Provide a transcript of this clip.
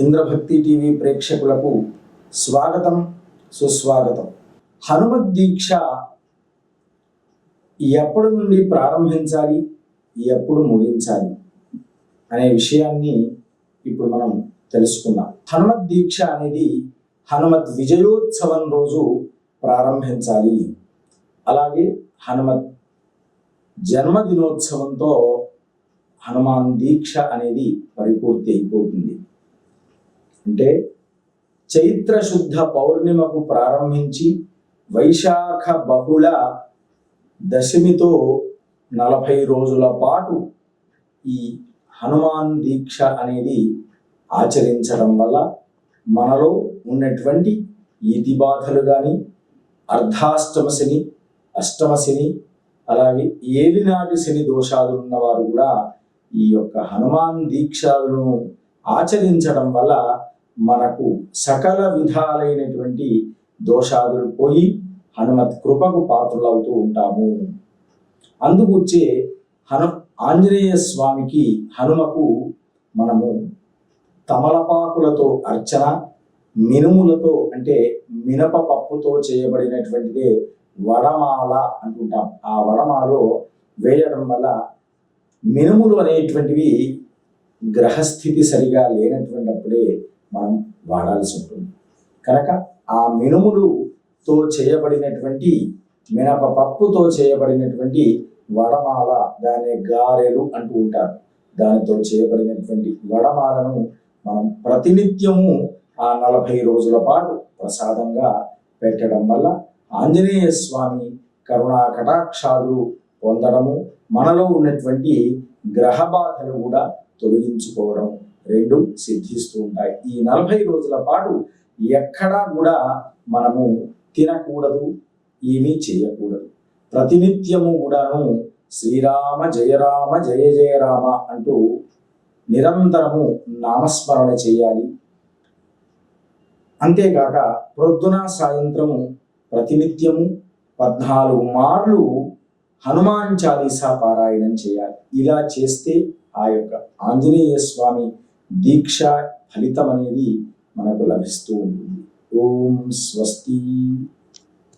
ఇంద్రభక్తి TV ప్రేక్షకులకు స్వాగతం సుస్వాగతం. హనుమత్ దీక్ష ఎప్పటి నుండి ప్రారంభించాలి ఎప్పుడు ముగించాలి అనే విషయాన్ని ఇప్పుడు మనం తెలుసుకుందాం. హనుమత్ దీక్ష అనేది హనుమత్ విజయోత్సవం రోజు ప్రారంభించాలి. అలాగే హనుమత్ జన్మదినోత్సవంతో హనుమాన్ దీక్ష అనేది పరిపూర్తి అయిపోతుంది. అంటే చైత్ర శుద్ధ పౌర్ణిమకు ప్రారంభించి వైశాఖ బహుళ దశమితో నలభై రోజుల పాటు ఈ హనుమాన్ దీక్ష అనేది ఆచరించడం వల్ల మనలో ఉన్నటువంటి ఈతి బాధలు కానీ అర్ధాష్టమ అష్టమశని అష్టమ అలాగే ఏలినాటి శని దోషాలు ఉన్నవారు కూడా ఈ యొక్క హనుమాన్ దీక్షలను ఆచరించడం వల్ల మనకు సకల విధాలైనటువంటి దోషాదులు పోయి హనుమత్ కృపకు పాత్రలవుతూ ఉంటాము. అందుకొచ్చే హను ఆంజనేయ స్వామికి హనుమకు మనము తమలపాకులతో అర్చన మినుములతో అంటే మినప పప్పుతో చేయబడినటువంటిదే వడమాల అంటుంటాం. ఆ వడమాలో వేయడం వల్ల మినుములు అనేటువంటివి గ్రహస్థితి సరిగా లేనటువంటిప్పుడే మనం వాడాల్సి ఉంటుంది. కనుక ఆ మినుములుతో చేయబడినటువంటి మినప పప్పుతో చేయబడినటువంటి వడమాల దాని గారెలు అంటూ ఉంటారు. దానితో చేయబడినటువంటి వడమాలను మనం ప్రతినిత్యము ఆ నలభై రోజుల పాటు ప్రసాదంగా పెట్టడం వల్ల ఆంజనేయ స్వామి కరుణా కటాక్షాలు పొందడము మనలో ఉన్నటువంటి గ్రహ బాధలు కూడా తొలగించుకోవడం రెండు సిద్ధిస్తూ ఉంటాయి. ఈ నలభై రోజుల పాటు ఎక్కడా కూడా మనము తినకూడదు ఏమీ చేయకూడదు. ప్రతినిత్యము కూడాను శ్రీరామ జయరామ జయ జయరామ అంటూ నిరంతరము నామస్మరణ చేయాలి. అంతేకాక ప్రొద్దున సాయంత్రము ప్రతినిత్యము పద్నాలుగు మార్లు హనుమాన్ చాలీసా పారాయణం చేయాలి. ఇలా చేస్తే ఆ యొక్క ఆంజనేయ స్వామి దీక్ష ఫలితం అనేది మనకు లభిస్తూ ఉంటుంది. ఓం స్వస్తి.